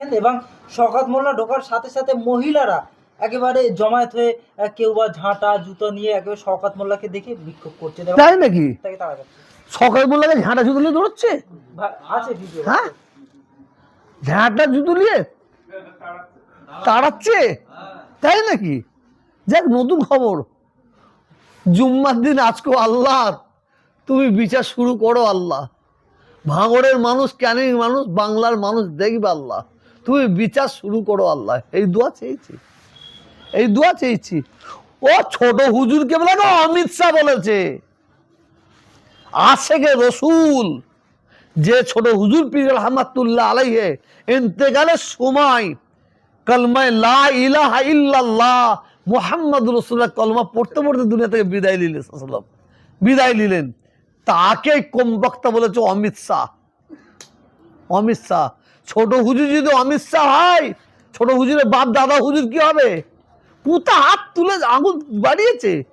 এবং শকাত মোল্লা ঢোকার সাথে সাথে মহিলারা একেবারে জমায়েত হয়ে কেউ বা ঝাঁটা জুতো নিয়ে একেবারে শওকাত মোল্লাকে দেখে বিক্ষোভ করছে। তাই নাকি? তাকে তাড়া যাচ্ছে সকাল বললে ঝাঁটা জুতো নিয়ে দৌড়চ্ছে? আছে ভিডিও হ্যাঁ? ঝাঁটা জুতো নিয়ে তাড়াচ্ছে? তাই নাকি? যাক নতুন খবর। জুম্মার দিন আজকে আল্লাহ তুমি বিচার শুরু করো আল্লাহ। ভাঙড়ের মানুষ ক্যানিং মানুষ বাংলার মানুষ দেখবে আল্লাহ। তুমি বিচার শুরু করো আল্লাহ। এই দোয়া চেয়েছি। এই দোয়া চেয়েছি। ও ছোট হুজুরকে বলে, না, অমিত শাহ বলেছে আশেকে রসুল, যে ছোট হুজুর পীর আলাইহে, ইন্তেকালের সময় কলমায় লা ইলাহা ইল্লাল্লাহ মুহাম্মদ রসুল্লাহ কলমা পড়তে পড়তে দুনিয়া থেকে বিদায় নিলেন বিদায় নিলেন। তাকে কম বক্তা বলেছে, অমিত শাহ অমিত শাহ। ছোট হুজুর যদি অমিত শাহ হয়, ছোট হুজুরের বাপ দাদা হুজুর কি হবে? পুতা হাত তুলে আগুন বাড়িয়েছে।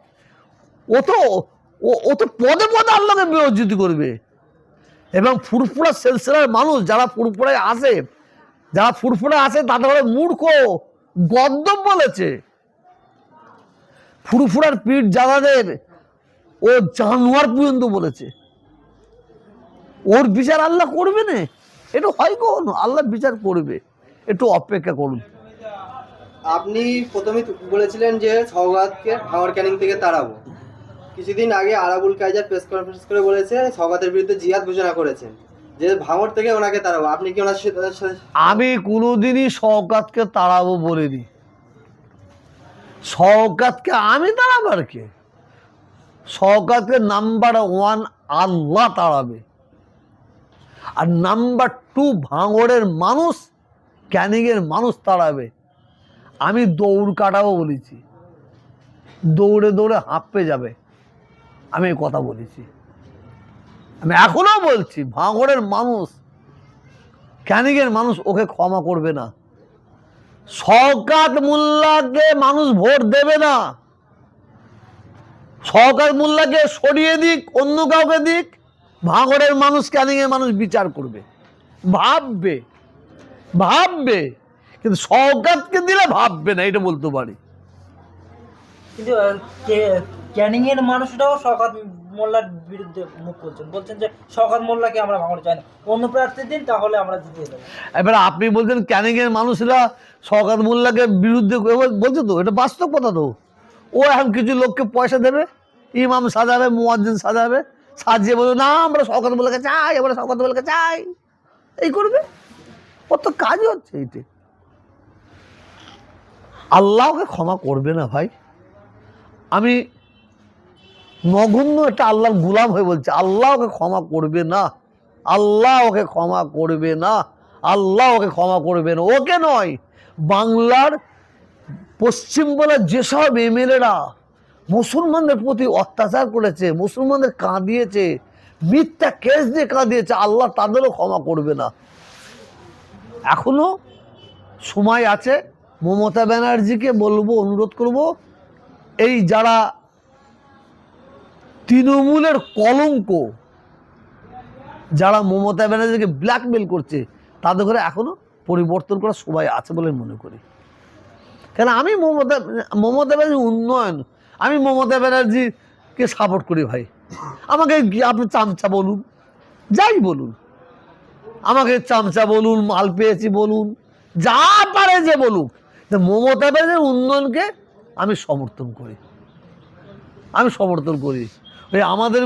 ও তো, ও- তো পদে পদে আল্লাহকে বিরোধিত করবে। এবং ফুরফুরা সেলসেলার মানুষ যারা ফুরফুরায় আসে, যারা ফুরফুরা আসে, তাদের হলে মূর্খ গদ্দম বলেছে। ফুরফুরার পিঠ যাদের ও জানোয়ার পর্যন্ত বলেছে। ওর বিচার আল্লাহ করবে না? এটা হয় কখনো? আল্লাহ বিচার করবে। একটু অপেক্ষা করুন। আপনি প্রথমে বলেছিলেন যে সৌগাতকে ভাঙর ক্যানিং থেকে তাড়াবো। কিছুদিন আগে আরাবুল কাইজার প্রেস কনফারেন্স করে বলেছে সৌগাতের বিরুদ্ধে জিহাদ ঘোষণা করেছেন। যে ভাঙর থেকে ওনাকে তাড়াবো। আপনি কি ওনার আমি কোনোদিনই শওকাতকে তাড়াবো বলিনি। শওকাতকে আমি তাড়াবার কে। শওকাতকে নাম্বার ওয়ান আল্লাহ তাড়াবে। আর নাম্বার টু ভাঙড়ের মানুষ, ক্যানিংয়ের মানুষ তাড়াবে। আমি দৌড় কাটাবো বলেছি। দৌড়ে দৌড়ে হাঁপে যাবে। আমি এই কথা বলেছি। আমি এখনও বলছি, ভাঙড়ের মানুষ, ক্যানিংয়ের মানুষ ওকে ক্ষমা করবে না। শওকাত মোল্লাকে মানুষ ভোট দেবে না। শওকাত মোল্লাকে সরিয়ে দিক, অন্য কাউকে দিক। ভাঙড়ের মানুষ ক্যানিংয়ের মানুষ বিচার করবে? ভাববে। ভাববে। কিন্তু শওকাতকে দিলে ভাববে না এটা বলতে পারি। কিন্তু আহ, কে- ক্যানিং মানুষরাও শওকাত মোল্লার বিরুদ্ধে মুখ করছেন বলছেন যে শওকাত মোল্লাকে আমরা ভাঙড় চাই না। অন্য প্রার্থী দিন তাহলে আমরা জিতিয়ে দেবো। এবার আপনি বলছেন ক্যানিংয়ের মানুষরা শওকাত মোল্লাকে বিরুদ্ধে বলছে তো এটা বাস্তব কথা তো। ও এখন কিছু লোককে পয়সা দেবে ইমাম সাজাবে মুয়াজ্জিন সাজাবে। সাজিয়ে বলবে না, আমরা শওকাত মোল্লাকে চাই, আমরা শওকাত মোল্লাকে চাই। এই করবে? ওর তো কাজই হচ্ছে এইটা আল্লাহ ওকে ক্ষমা করবে না ভাই। আমি নগণ্য একটা আল্লাহর গুলাম হয়ে বলছে আল্লাহ ওকে ক্ষমা করবে না আল্লাহ ওকে ক্ষমা করবে না আল্লাহ ওকে ক্ষমা করবে না। ওকে নয়, বাংলার পশ্চিমবঙ্গের যেসব এমএলএরা মুসলমানদের প্রতি অত্যাচার করেছে, মুসলমানদের কাঁদিয়েছে, মিথ্যা কেস দিয়ে কাঁদিয়েছে, আল্লাহ তাদেরও ক্ষমা করবে না। এখনও সময় আছে, মমতা ব্যানার্জিকে বলব, অনুরোধ করব, এই যারা তৃণমূলের কলঙ্ক, যারা মমতা ব্যানার্জিকে ব্ল্যাকমেল করছে, তাদের ঘরে এখনও পরিবর্তন করার সময় আছে বলে মনে করি। কেন আমি মমতা মমতা ব্যানার্জি উন্নয়ন আমি মমতা ব্যানার্জিকে সাপোর্ট করি ভাই। আমাকে আপনি চামচা বলুন, যাই বলুন। আমাকে চামচা বলুন, মাল পেয়েছি বলুন, যা পারে যে বলুক। মমতা ব্যানার্জির উন্নয়নকে আমি সমর্থন করি। আমি সমর্থন করি। ওই আমাদের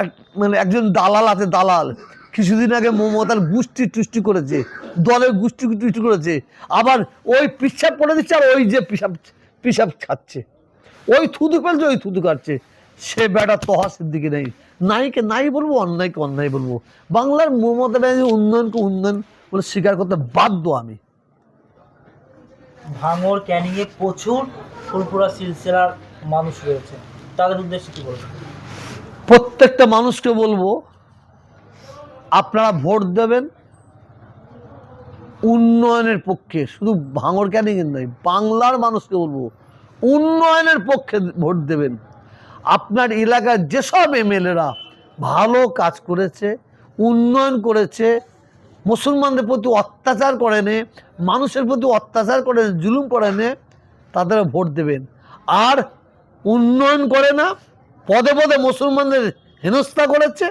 এক মানে একজন দালাল আছে, দালাল। কিছুদিন আগে মমতার গোষ্ঠী টুষ্টি করেছে, দলের গোষ্ঠী টুষ্টি করেছে। আবার ওই পিসাব করে দিচ্ছে আর ওই যে পিসাব পিসাব খাচ্ছে। ওই থুতু ফেলছে ওই থুতু কাটছে। সে বেটা তহা সিদ্দিকি নেই। নাইকে নাই বলব অন্যায়কে অন্যায় বলব। বাংলার মমতা ব্যানার্জি উন্নয়নকে উন্নয়ন বলে স্বীকার করতে বাধ্য আমি। ভাঙর ক্যানিং এ প্রচুর ফুলপুরা সিলসিলার মানুষ রয়েছে। তাদের উদ্দেশ্যে কি বলবেন প্রত্যেকটা মানুষকে বলব আপনারা ভোট দেবেন উন্নয়নের পক্ষে। শুধু ভাঙর ক্যানিং নয় বাংলার মানুষকে বলব উন্নয়নের পক্ষে ভোট দেবেন। আপনার এলাকার যেসব এমএলএরা ভালো কাজ করেছে, উন্নয়ন করেছে, মুসলমানদের প্রতি অত্যাচার করেনে, মানুষের প্রতি অত্যাচার করে জুলুম করেনে, তাদের ভোট দেবেন। আর উন্নয়ন করে না, পদে পদে মুসলমানদের হেনস্থা করেছে,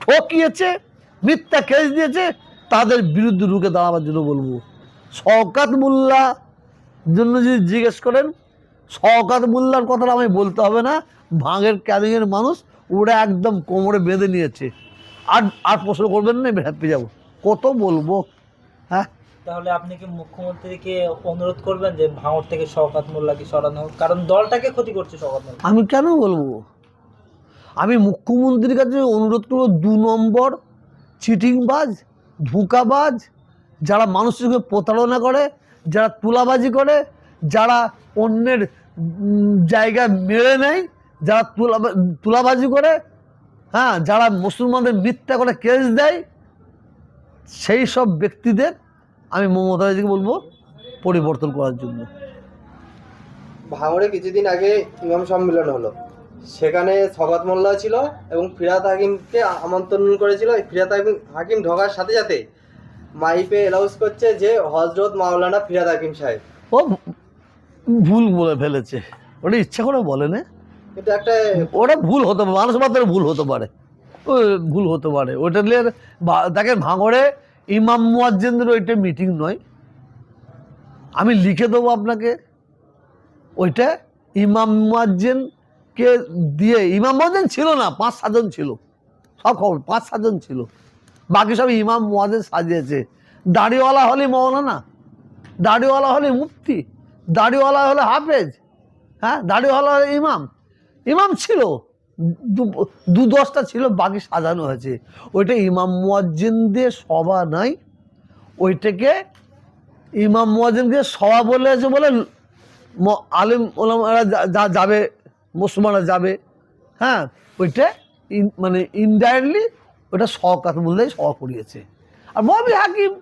ঠকিয়েছে, মিথ্যা কেস দিয়েছে, তাদের বিরুদ্ধে রুখে দাঁড়াবার জন্য বলব। শওকাত মোল্লা জন্য যদি জিজ্ঞেস করেন শওকাত মোল্লার কথাটা আমি বলতে হবে না। ভাঙের ক্যারিংয়ের মানুষ ওরা একদম কোমরে বেঁধে নিয়েছে। আর আর প্রশ্ন করবেন না হ্যাপি যাব। কত বলব? হ্যাঁ? তাহলে আপনি কি মুখ্যমন্ত্রীকে অনুরোধ করবেন যে ভাঙড় থেকে শওকাত মোল্লাকে সরানো হোক? কারণ দলটাকে ক্ষতি করছে শওকাত মোল্লা। আমি কেন বলব? আমি মুখ্যমন্ত্রীর কাছে অনুরোধ করব দু নম্বর চিটিংবাজ ধোঁকাবাজ যারা মানুষের প্রতারণা করে যারা তুলাবাজি করে যারা অন্যের জায়গা মেরে নেয় যারা তুলা তুলাবাজি করে হ্যাঁ যারা মুসলমানদের মিথ্যা করে কেস দেয় সেই সব ব্যক্তিদের আমি মমতাজিকে বলব পরিবর্তন করার জন্য। ভাঙড়ে কিছুদিন আগে ইমাম সম্মেলন হলো। সেখানে সগাত মোল্লা ছিল এবং ফিরাত হাকিমকে আমন্ত্রণ করেছিল। ফিরাত হাকিম হাকিম ঢোকার সাথে সাথে মাইপে অ্যালাউন্স করছে যে হজরত মাওলানা ফিরাত হাকিম সাহেব। ও ভুল বলে ফেলেছে। ওটা ইচ্ছা করে বলে না। একটা ওটা ভুল হতে পারে মানুষ মাত্র ভুল হতে পারে। ভুল হতে পারে। ওটা নিয়ে দেখেন ভাঙড়ে ইমাম মুয়াজ্জিনদের ওইটা মিটিং নয়। আমি লিখে দেবো আপনাকে। ওইটা ইমাম মুয়াজ্জিনকে দিয়ে ইমাম মুয়াজ্জিন ছিল না পাঁচ সাতজন ছিল। সব খবর পাঁচ সাতজন ছিল। বাকি সব ইমাম মুয়াজ্জিন সাজিয়েছে। দাড়িওয়ালা হলে মৌলানা দাড়িওয়ালা হলে মুফতি। দাড়িওয়ালা হলো হাফেজ হ্যাঁ? দাড়িওয়ালা হলে ইমাম। ইমাম ছিল, দু- দশটা ছিল, বাকি সাজানো হয়েছে। ওইটা ইমাম মুয়াজ্জিনদের সভা নাই ওইটাকে ইমাম মুয়াজ্জিনকে সভা বলেছে বলে ম- আলিম ওলামারা যাবে, মুসলমানরা যাবে হ্যাঁ? ওইটা মানে ইনডাইরেক্টলি ওটা সহকাত মূল্যেই সভা করিয়েছে। আর ববি হাকিম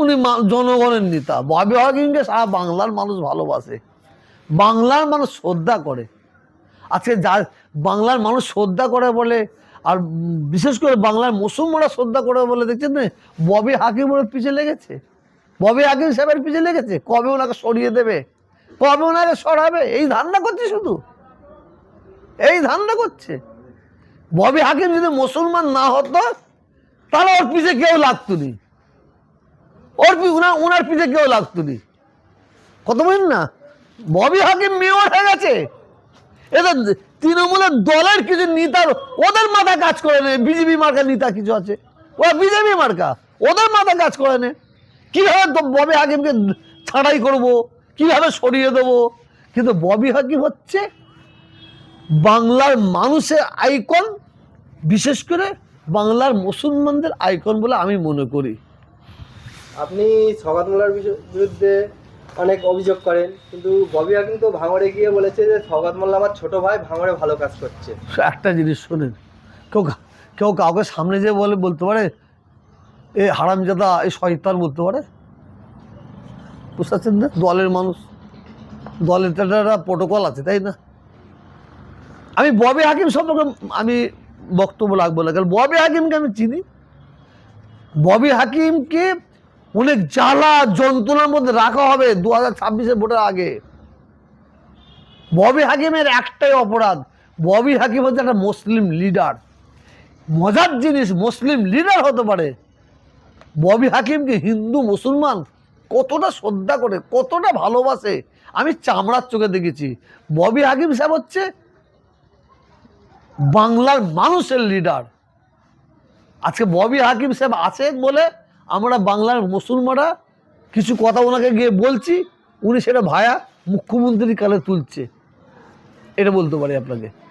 উনি জনগণের নেতা। ববি হাকিমকে সারা বাংলার মানুষ ভালোবাসে। বাংলার মানুষ শ্রদ্ধা করে। আজকে যা, বাংলার মানুষ শ্রদ্ধা করে বলে, আর বিশেষ করে বাংলার মুসলমানরা শ্রদ্ধা করে বলে, দেখছেন না? ববি হাকিম ওর পিছে লেগেছে। ববি হাকিম সাহেবের পিছে লেগেছে। কবে ওনাকে সরিয়ে দেবে? কবে ওনাকে সরাবে? এই ধান্দা করছে শুধু। এই ধান্দা করছে। ববি হাকিম যদি মুসলমান না হতো, তাহলে ওর পিছে কেউ লাগতো নি। ওর পি- ওনার পিছে কেউ লাগতো নি। কত বলেন না? ববি হাকিম মেয়র হয়ে গেছে। এটা তৃণমূলের দলের কিছু নেতার ওদের মাথা কাজ করে নে। বিজেপি মার্কা নেতা কিছু আছে। ওরা বিজেপি মার্কা। ওদের মাথা কাজ করে নে। কীভাবে তো ববি হাকিমকে ছাড়াই করব? কীভাবে সরিয়ে দেবো? কিন্তু ববি হাকিম হচ্ছে বাংলার মানুষের আইকন। বিশেষ করে বাংলার মুসলমানদের আইকন বলে আমি মনে করি। আপনি মোল্লার বিরুদ্ধে অনেক অভিযোগ করেন, কিন্তু ববি হাকিম তো ভাঙড়ে গিয়ে বলেছে যে সগাত মোল্লা আমার ছোট ভাই ভাঙড়ে ভালো কাজ করছে। একটা জিনিস শোনেন, কেউ কেউ কাউকে সামনে যে বলে বলতে পারে, এ হারামজাদা এই শয়তান বলতে পারে? বুঝতে পারছেন না? দলের মানুষ। দলের তো একটা প্রোটোকল আছে, তাই না? আমি ববি হাকিম সম্পর্কে আমি বক্তব্য রাখব না, কারণ ববি হাকিমকে আমি চিনি। ববি হাকিমকে অনেক জ্বালা, যন্ত্রণার মধ্যে রাখা হবে দু হাজার ছাব্বিশের ভোটের আগে। ববি হাকিমের একটাই অপরাধ। ববি হাকিম হচ্ছে একটা মুসলিম লিডার মজার জিনিস, মুসলিম লিডার হতে পারে। ববি হাকিমকে হিন্দু, মুসলমান? কতটা শ্রদ্ধা করে, কতটা ভালোবাসে। আমি চামড়ার চোখে দেখেছি। ববি হাকিম সাহেব হচ্ছে বাংলার মানুষের লিডার আজকে ববি হাকিম সাহেব আছে বলে আমরা বাংলার মুসলমানরা কিছু কথা ওনাকে গিয়ে বলছি, উনি সেটা ভায়া মুখ্যমন্ত্রীর কালে তুলছে। এটা বলতে পারি আপনাকে।